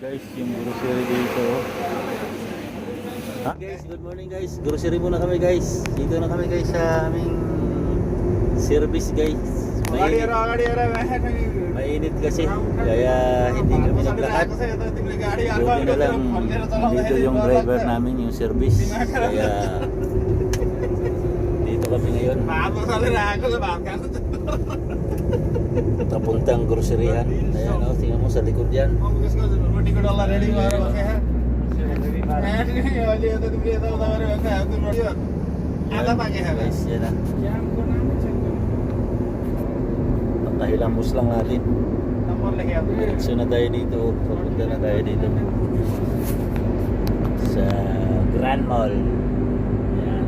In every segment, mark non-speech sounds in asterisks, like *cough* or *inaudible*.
guys, yung grocery dito. Ha? Guys, good morning guys. Grocery muna kami guys. Dito na kami guys sa aming service guys. Mainit, mainit kasi. Kaya hindi kami naglakad. Buti na lang dito yung driver namin, yung service. Kaya dito kami ngayon. Papuntang groceryhan. Ayan o, tingnan mo sa likod yan. Guys, yan na. Pakahilamos lang natin. Diretso na tayo dito. Papunta na tayo dito. Sa Grand Mall. Yan.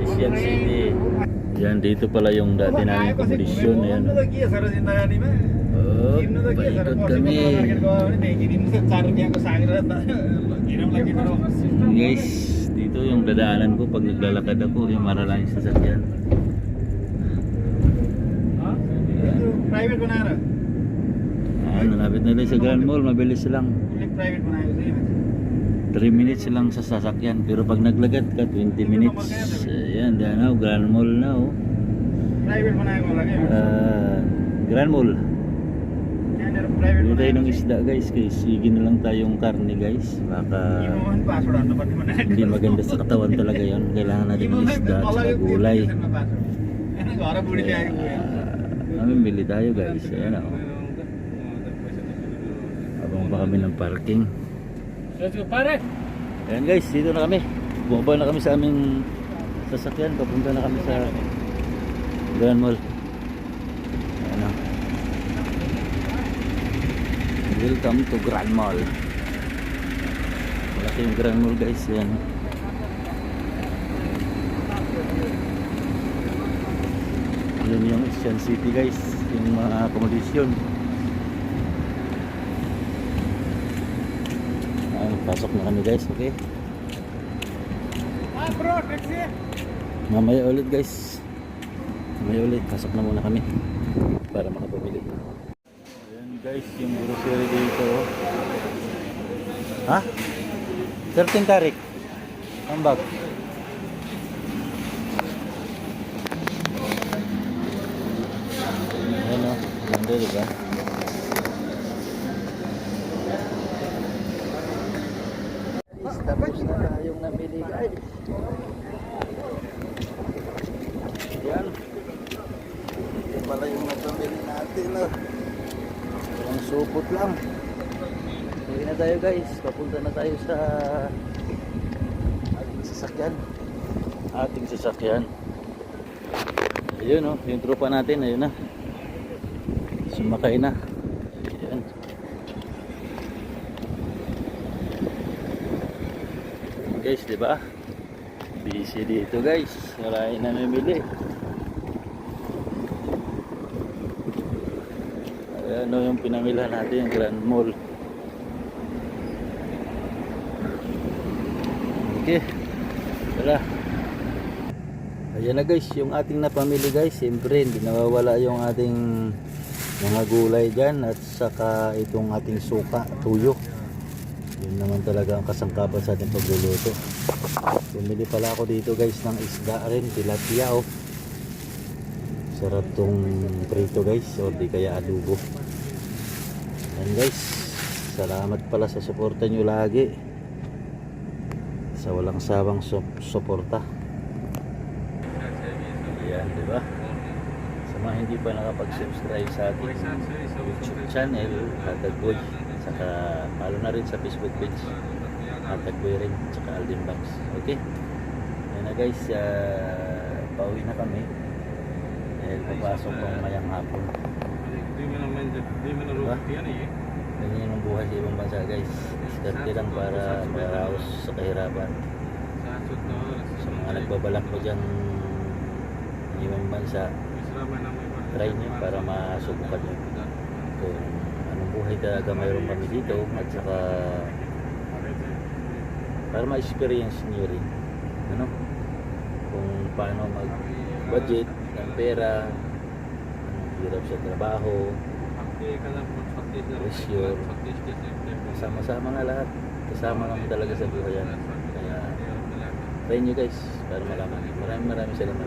Asian City. Yan, dito pala yung dati namin kondisyon. Ayan. Oh, Oh, paikot kami. *laughs* guys dito yung dadaanan ko pag naglalakad ako yung maralang sasakyan. Private ko na ah, nalapit na lang sa Grand Mall mabilis lang. 3 minutes lang sa sasakyan pero pag naglagat ka 20 minutes ayan dyan na oh, Grand Mall na oh. Private ko na yung lagi ah, Grand Mall. Gulay ng isda guys, kay sige na lang tayong karne guys. Baka hindi maganda sa katawan talaga yon. Kailangan natin ng isda at saka gulay. Kaya, uh, tayo guys. Ayan oh. ako. Abang pa kami ng parking. Let's pare! Ayan guys, dito na kami. Bumaba na kami sa aming sasakyan. Papunta na kami sa Grand Mall. Welcome to Grand Mall. Malaki yung Grand Mall guys. Ayan. Yun yung Asian City guys. Yung mga akomodasyon. Ayan, pasok na kami guys. Okay. ah bro taxi Mamaya ulit guys. Mamaya ulit. Pasok na muna kami. Para makapamili. Guys, yung grocery dito. Ha? 13 karik. Ang bag. Ayan o. Ganda diba? Tapos na tayong namili guys. Yan. Pala yung napamili natin. Oh. Supot lang. Uwi na tayo guys. Papunta na tayo sa ating sasakyan. Ating sasakyan. Ayun oh, yung tropa natin. Ayun na. Sumakay na. Ayan. Guys, di ba? Busy dito guys. Maraming namimili. Ano yung pinamila natin, Grand Mall. Okay. Tara. Ayan na guys, yung ating napamili guys. Siyempre, hindi nawawala yung ating mga gulay dyan at saka itong ating suka, tuyo. Yun naman talaga ang kasangkapan sa ating pagluluto. Bumili pala ako dito guys ng isda rin, tilapia oh. Sarap tong prito guys, o di kaya adobo. Yan guys, salamat pala sa suporta nyo lagi. Sa walang sawang sup- suporta. Ayan, di ba? Sa mga hindi pa nakapag-subscribe sa ating YouTube channel, Hatag Boy, saka follow na rin sa Facebook page, Hatag Boy rin, saka Alden Box. Okay? Yan na guys, uh, pauwi na kami. Dahil papasok pang mayang hapon. Ganyan ang buhay sa ibang bansa guys. Diskarte lang para maraos sa kahirapan. Sa mga nagbabalak ko dyan ibang bansa, try nyo para masubukan nyo. Kung anong buhay talaga mayroon kami dito at saka para ma-experience nyo rin. Ano? Kung paano mag-budget ng pera hirap sa trabaho Pressure. Sama-sama nga lahat. Kasama naman talaga sa buhay yan. Kaya, try nyo guys para malaman. Maraming maraming salamat.